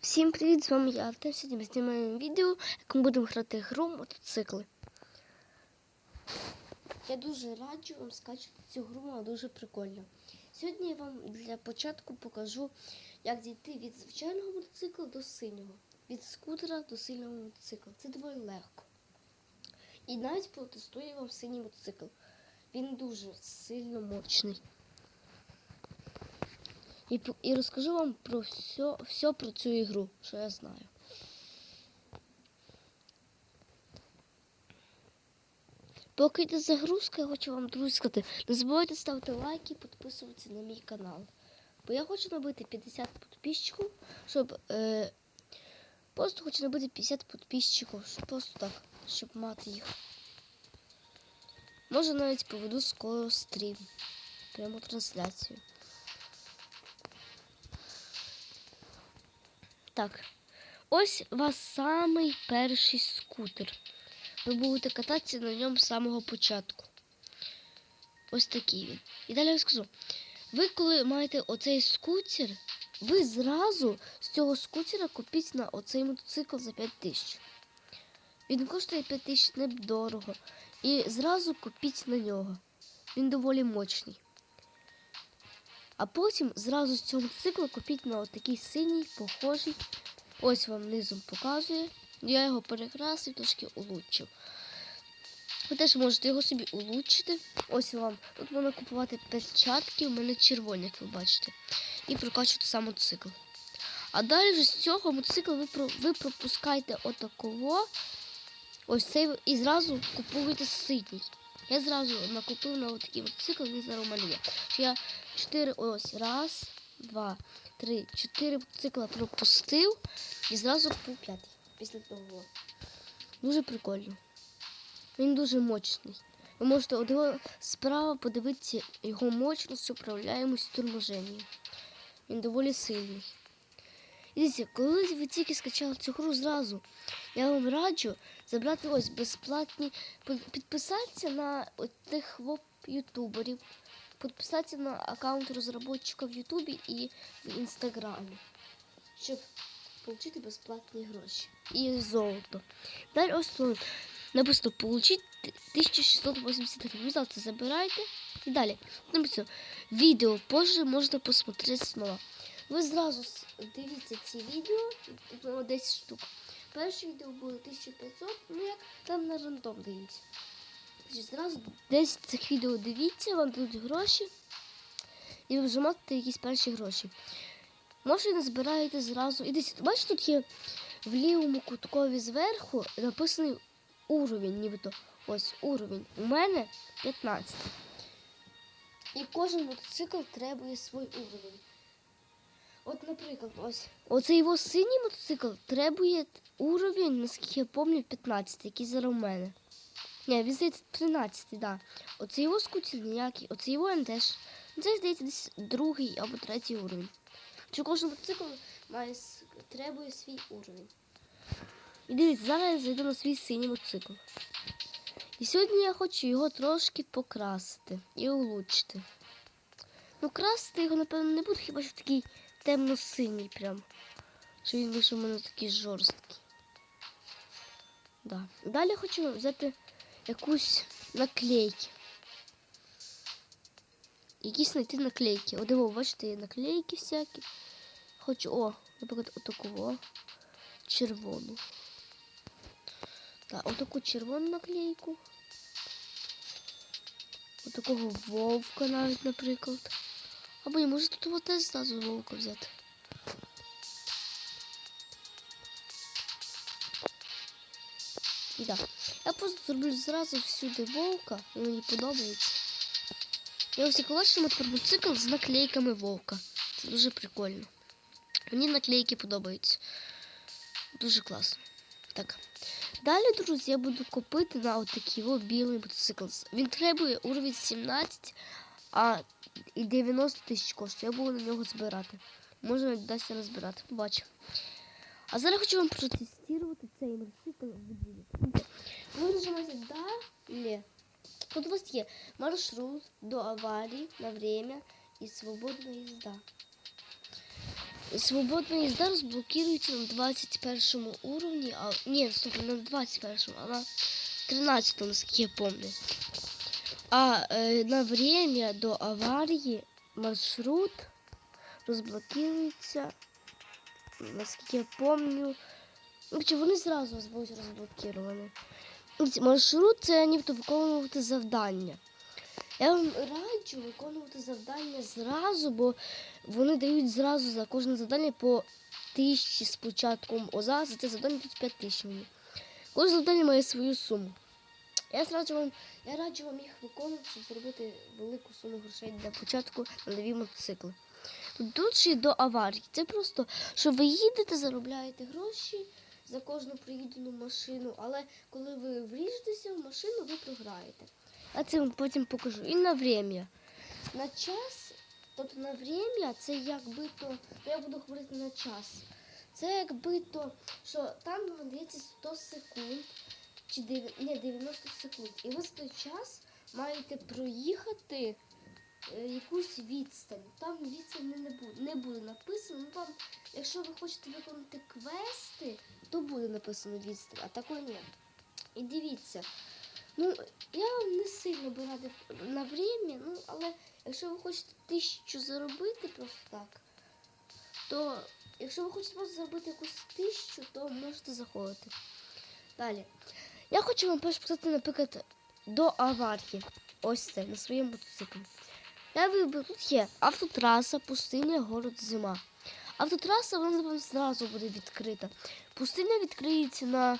Всім привіт! З вами я Артем. Сьогодні ми знімаємо відео, як ми будемо грати гру мотоцикли. Я дуже раджу вам скачувати цю гру, вона дуже прикольна. Сьогодні я вам для початку покажу, як дійти від звичайного мотоцикла до синього. Від скутера до сильного мотоцикла. Це доволі легко. І навіть протестую вам синій мотоцикл. Він дуже сильно мощний. І, і розкажу вам про все, все про цю ігру, що я знаю. Поки йде загрузка, я хочу вам друзі сказати, не забувайте ставити лайки і підписуватися на мій канал. Бо я хочу набити 50 підписчиків, щоб. Е, просто хочу набити 50 підписчиків, щоб просто так, щоб мати їх. Може навіть поведу скоро стрім. Прямо трансляцію. Так, ось у вас самий перший скутер. Ви будете кататися на ньому з самого початку. Ось такий він. І далі я скажу. Ви коли маєте оцей скутер, ви зразу з цього скутера купіть на оцей мотоцикл за 5 тисяч. Він коштує 5 тисяч недорого. І зразу купіть на нього. Він доволі мощний. А потім зразу з цього мотоцикла купіть на отакий синій, похожий. Ось вам низом показує. Я його перекрасив, трошки улучшив. Ви теж можете його собі улучшити. Ось вам. Тут можна купувати перчатки, у мене червоні, як ви бачите. І прокачувати сам мотоцикл. А далі вже з цього мотоцикла ви, ви пропускаєте отакого. Ось цей і зразу купуєте синій. Я зразу накупив на отакий мотоцикл, він зараз у. Я чотири ось раз, два, три, чотири мотоцикла пропустив і зразу купив п'ятий після того. Дуже прикольно. Він дуже мощний. Ви можете от його справа подивитися його мощність, управляємость торможенням. Він доволі сильний. Дивіться, коли ви тільки скачали цю гру зразу, я вам раджу забрати ось безплатні, підписатися на тих воп ютуберів, підписатися на аккаунт розробника в Ютубі і в Інстаграмі, щоб отримати безплатні гроші і золото. Далі ось тут написано получить 1680 гривень. Ви завтра забирайте. І далі написано відео позже можна посмотрети снова. Ви зразу дивіться ці відео, тут 10 штук. Перше відео було 1500, ну як там на рандом дивіться. Зразу 10 цих відео дивіться, вам дадуть гроші, і ви вже маєте якісь перші гроші. Може, не збираєте зразу. І десь, бачите, тут є в лівому куткові зверху написаний уровень, нібито. Ось уровень. У мене 15. І кожен мотоцикл требує свій уровень. От, наприклад, ось. Оцей його синій мотоцикл требує уровень, наскільки я пам'ятаю, 15, який зараз у мене. Ні, він здається 13, так. Да. Оцей його скутер ніякий, оцей його він теж. Ну, Це здається десь другий або третій уровень. Чи кожен мотоцикл має требує свій уровень. І дивіться, зараз я зайду на свій синій мотоцикл. І сьогодні я хочу його трошки покрасити і улучшити. Ну, красити його, напевно, не буду, хіба що такий темно-синій прям. Що він вийшов у мене такий жорсткий. Да. Далі хочу взяти якусь наклейки. Якісь знайти наклейки. О, диво, бачите, є наклейки всякі. Хочу, о, наприклад, отакого червону. Так, отаку червону наклейку. Отакого вовка навіть, наприклад. Або ні, може тут от теж зразу вовка взяти. І так, я просто зроблю зразу всюди вовка, і мені подобається. Я ось тепер мотоцикл з наклейками вовка. Це дуже прикольно. Мені наклейки подобаються. Дуже класно. Так. Далі, друзі, я буду купити на отакий о, білий мотоцикл. Він требує уровень 17, а і 90 тисяч коштує. Я буду на нього збирати. Може вдасться розбирати. Побачимо. А зараз хочу вам протестувати цей мотоцикл в дії. Ви нажимаєте «Далі». Тут у вас є маршрут до аварії на время і свободна їзда. Свободна їзда розблокується на 21 уровні, а ні, стоп, на 21, а на 13, наскільки я пам'ятаю. А е, на время до аварії маршрут розблокується, наскільки я пам'ятаю. Ну, чи вони зразу у вас будуть розблоковані. Ці Маршрут це нібито виконувати завдання. Я вам раджу виконувати завдання зразу, бо вони дають зразу за кожне завдання по тисячі з початком ОЗА, за це завдання тут 5 тисяч. Кожне завдання має свою суму. Я раджу вам, я раджу вам їх виконувати, зробити велику суму грошей для початку на нові мотоцикли. Тут, ще до аварії. Це просто, що ви їдете, заробляєте гроші за кожну проїдену машину, але коли ви вріжетеся в машину, ви програєте. Я це вам потім покажу. І на время. На час, тобто на время, це якби то я буду говорити на час. Це якби то, що там надається 100 секунд, чи ні, 90 секунд. І ви за той час маєте проїхати е, якусь відстань. Там відстань не буде, не буде написано. Ну там, якщо ви хочете виконати квести, то буде написано відстань, а такої ні. І дивіться. Ну, я вам не сильно би радив на время, ну, але якщо ви хочете тисячу заробити просто так, то якщо ви хочете просто заробити якусь тисячу, то можете заходити. Далі. Я хочу вам перш показати, наприклад, до аварії. Ось це на своєму мотоциклі. Я вибрав, тут є автотраса, пустиня, город, зима. Автотраса вона зразу буде відкрита. Пустиня відкриється на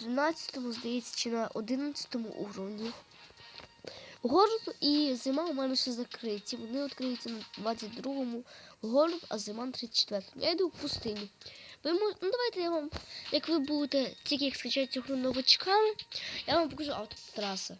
13-му, здається, чи на 11-му уровні. Город і зима у мене ще закриті. Вони відкриються на 22-му город, а зима на 34-му. Я йду в пустиню. Ви мож... Ну давайте я вам, як ви будете тільки як скачати цю гру новачками, я вам покажу автотраса.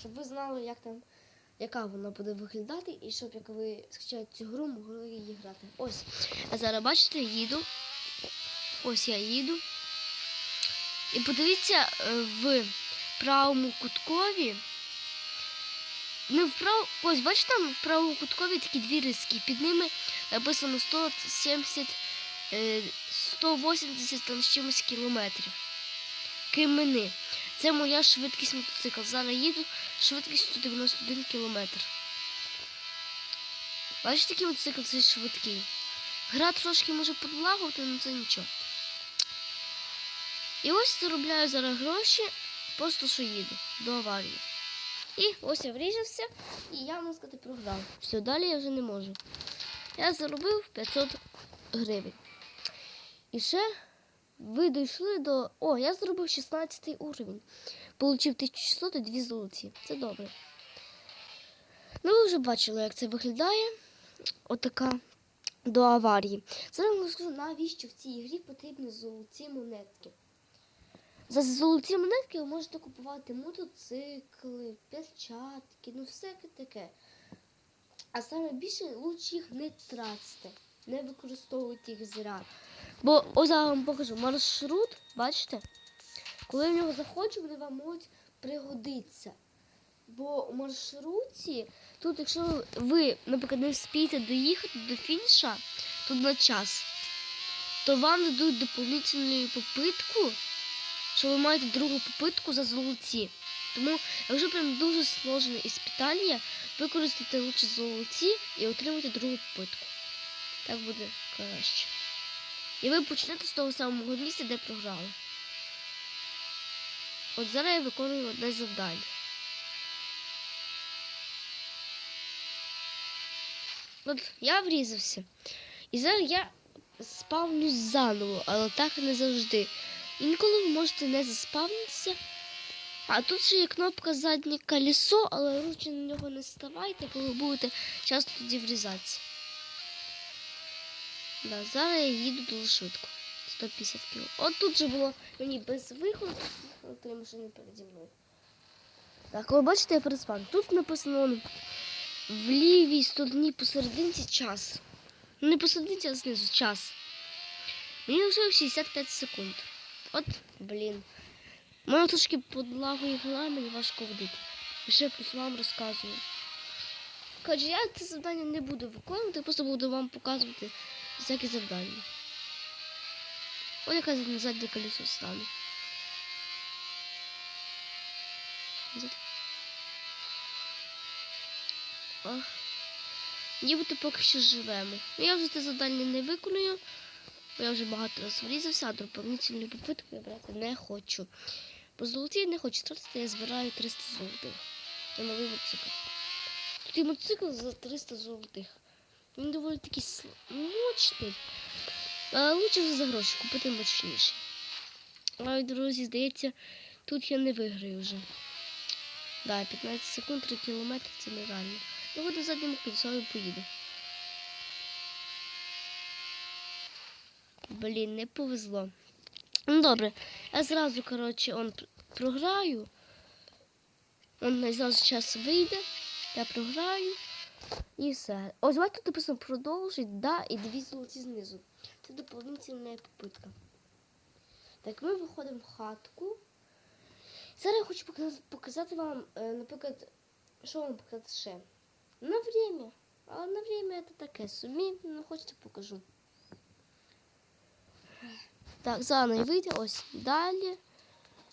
Щоб ви знали, як там, яка вона буде виглядати, і щоб як ви скачаєте цю гру, могли її грати. Ось. А зараз бачите, їду. Ось я їду. І подивіться е, в правому куткові. Не вправо, ось бачите, там в правому куткові такі дві риски. Під ними написано 170, е, 180 там з чимось кілометрів. Кимени. Це моя швидкість мотоцикла. Зараз їду швидкість 191 кілометр. Бачите, який мотоцикл цей швидкий. Гра трошки може подлагувати, але це нічого. І ось заробляю зараз гроші, просто що їду до аварії. І ось я вріжався, і я можна сказати програв. Все, далі я вже не можу. Я заробив 500 гривень. І ще ви дійшли до. О, я зробив 16 уровень. Получив 1600 і 2 золоті. Це добре. Ну, ви вже бачили, як це виглядає. Отака до аварії. Зараз вам скажу, навіщо в цій грі потрібні золоті монетки. За золоті монетки ви можете купувати мотоцикли, перчатки, ну всяке таке. А саме більше лучше їх не тратьте, не використовуйте їх зря. Бо ось я вам покажу маршрут, бачите? Коли в нього заходжу, вони вам можуть пригодитися. Бо у маршруті, тут, якщо ви, наприклад, не вспієте доїхати до фініша, тут на час, то вам дадуть доповнительну попитку, що ви маєте другу попитку за золоті. Тому, якщо прям дуже сложне іспитання, використайте лучше золоті і отримайте другу попитку. Так буде краще. І ви почнете з того самого місця, де програли. От зараз я виконую одне завдання. От я врізався. І зараз я спавнюсь заново, але так не завжди. Інколи ви можете не заспавнитися. А тут ще є кнопка заднє колесо, але ручі на нього не ставайте, бо ви будете часто тоді врізатися. Да, зараз я їду дуже швидко. 150 км. От тут же було мені без виходу, три машини переді мною. Так, ви бачите, я переспав. Тут написано в лівій стороні посерединці час. Ну, не посерединці, а знизу час. Мені лишилось 65 секунд. От, блін. У мене трошки подлагує голова, мені важко водити. Ще просто вам розказую. Коротше, я це завдання не буду виконувати, просто буду вам показувати, всякі завдання. Ось яка заднє колесо стане. Нібито поки що живемо. Ну, я вже це завдання не виконую, бо я вже багато раз врізався, а доповнительну попитку я брати не хочу. По золоті не хочу тратити, я збираю 300 золотих на новий мотоцикл. Тут і мотоцикл за 300 золотих. Він доволі такий мощний. Але лучше за гроші купити мощніший. Але, друзі, здається, тут я не виграю вже. Да, 15 секунд, 3 кілометри це нереально. Ну, до задньому кінцеві поїду. Блін, не повезло. Ну добре, я зразу, коротше, он програю. Он зразу час вийде, я програю. І все. Ось бачите, написано продовжить, да, і дві золоті знизу. Це доповнительна попитка. Так, ми виходимо в хатку. Зараз я хочу показати, вам, е, наприклад, що вам показати ще. На время. Але на время це таке собі, ну хочете покажу. Так, заново вийде ось далі.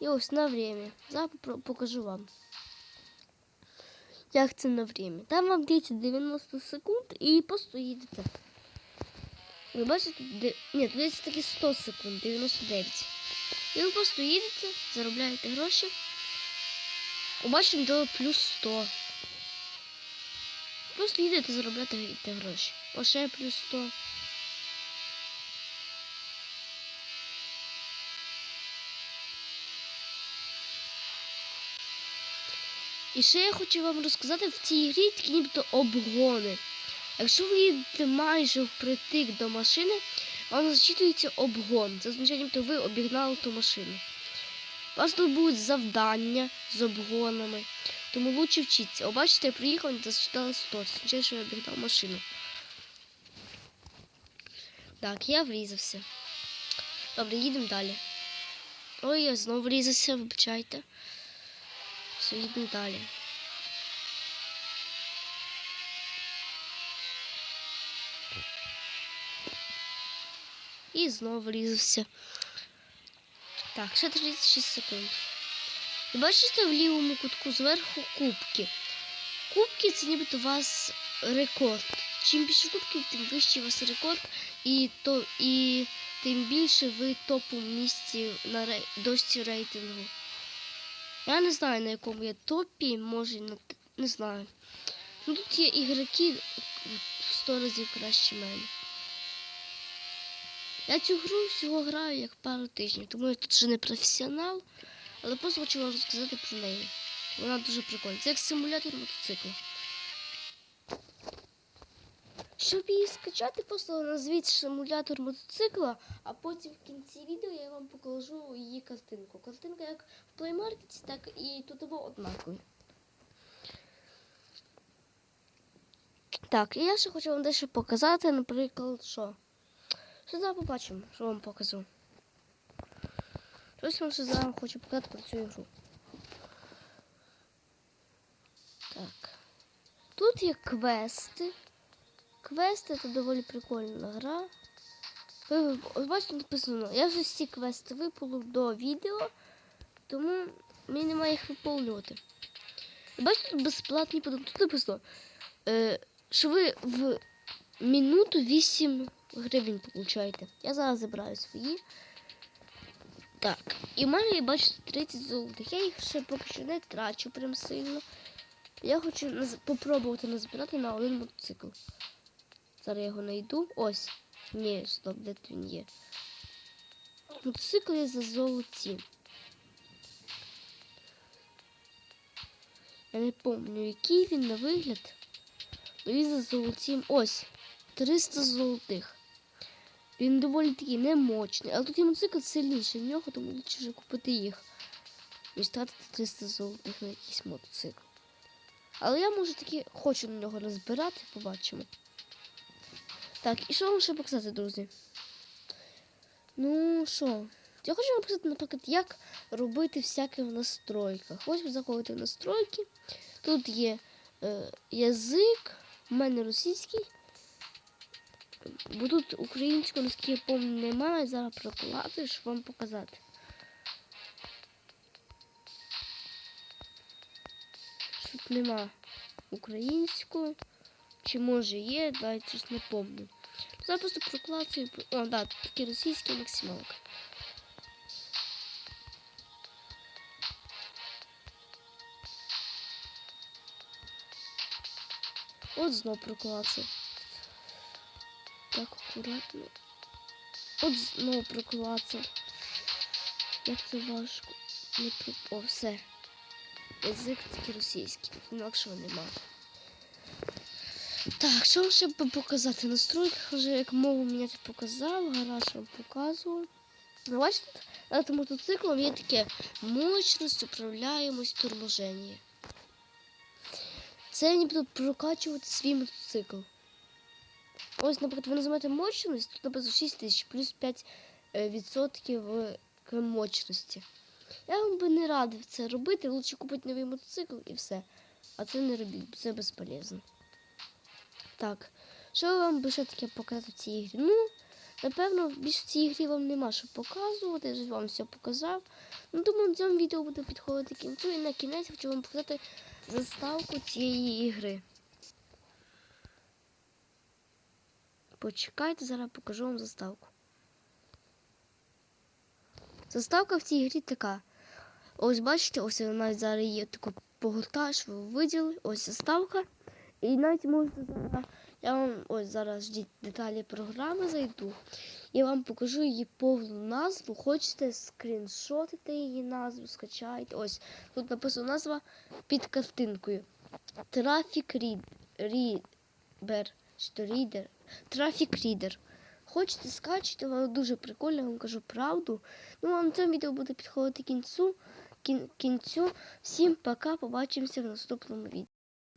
І ось на время. Зараз покажу вам. Як на время. Там вам дається 90 секунд і просто їдете. Ви бачите, де... ні, десь таки 100 секунд, 99. І ви просто їдете, заробляєте гроші. Побачимо до плюс 100. Просто їдете заробляти гроші. О, ще плюс 100. І ще я хочу вам розказати, в цій грі такі нібито обгони. Якщо ви їдете майже впритик до машини, вам зачитується обгон. Це означає, нібито ви обігнали ту машину. У вас тут будуть завдання з обгонами, тому лучше вчіться. О, бачите, я приїхав, і зачитала 100. Це означає, що я обігнав машину. Так, я врізався. Добре, їдемо далі. Ой, я знову врізався, вибачайте. Все, їдемо далі. І знову врізався. Так, ще 36 секунд. І бачите в лівому кутку зверху кубки. Кубки це нібито у вас рекорд. Чим більше кубків, тим вищий у вас рекорд, і, то, і тим більше ви топу місці на дошці рейтингу. Я не знаю, на якому я топі, може, на... не знаю. Ну, тут є ігроки в 100 разів краще мене. Я цю гру всього граю як пару тижнів, тому я тут вже не професіонал, але просто хочу вам розказати про неї. Вона дуже прикольна. Це як симулятор мотоцикла. Щоб її скачати, просто назвіть симулятор мотоцикла, а потім в кінці відео я вам покажу її картинку. Картинка як в Play Market, так і тут або однакові. Так, і я ще хочу вам дещо показати, наприклад, що. Зараз побачимо, що вам покажу. Щось вам ще зараз хочу показати про цю ігру. Так. Тут є квести. Квести це доволі прикольна гра. Ось бачите написано, я вже всі квести виполив до відео, тому мені немає їх виповнювати. Бачите, тут безплатні продукти. Тут написано, е, що ви в минуту 8 гривень получаєте. Я зараз забираю свої. Так, і в мене, бачу, 30 золотих. Я їх ще поки що не трачу прям сильно. Я хочу попробувати назбирати на один мотоцикл. Зараз я його знайду. Ось. Ні, стоп, де він є. Мотоцикл є за золоті. Я не пам'ятаю, який він на вигляд. Ну, Він за золотім. Ось. 300 золотих. Він доволі такий немочний. Але тут є мотоцикл сильніший в нього, тому лучше вже купити їх. Ніж тратити 300 золотих на якийсь мотоцикл. Але я може таки хочу на нього розбирати, побачимо. Так, і що вам ще показати, друзі? Ну що? Я хочу вам показати, наприклад, як робити всяке в настройках. Ось ви заходите в настройки. Тут є е, язик, у мене російський. Бо тут українською, наскільки я пам'ятаю, немає. Зараз прокладаю, щоб вам показати. Тут нема українською. Чи може є, да, щось не пам'ятаю. Зараз просто прокладаю. О, да, тут такі російські максималка. От знов проклацав. Так, акуратно. От знову проклацав. Як це важко. Не про... О, все. Язик такий російський. Інакшого нема. Так, що ще б показати? Настройках вже як мову міняти показав, гараж вам показував. Ну, бачите, над мотоциклом є таке мощність, управляємость, торможення. Це ніби прокачувати свій мотоцикл. Ось, наприклад, ви називаєте мощність, тут написано 6 тисяч плюс 5 е, відсотків е, мощності. Я вам би не радив це робити, лучше купити новий мотоцикл і все. А це не робіть, це безполезно. Так, що вам би ще таке показати в цій ігрі? Ну, напевно, більше в цій грі вам нема що показувати, я вже вам все показав. Ну, думаю, на цьому відео буде підходити кінцю. І на кінець хочу вам показати заставку цієї ігри. Почекайте, зараз покажу вам заставку. Заставка в цій грі така. Ось бачите, ось вона зараз є таку погортаєш, ви виділи, ось заставка. І навіть можете зараз. Я вам ось зараз ждіть деталі програми зайду. Я вам покажу її повну назву. Хочете скріншотити її назву, скачайте. Ось тут написано назва під картинкою. Трафік Рідер. Що рідер? Трафік Рідер. Хочете скачати, воно дуже прикольно, я вам кажу правду. Ну, а на цьому відео буде підходити кінцю. Кін- кінцю. Всім пока, побачимося в наступному відео.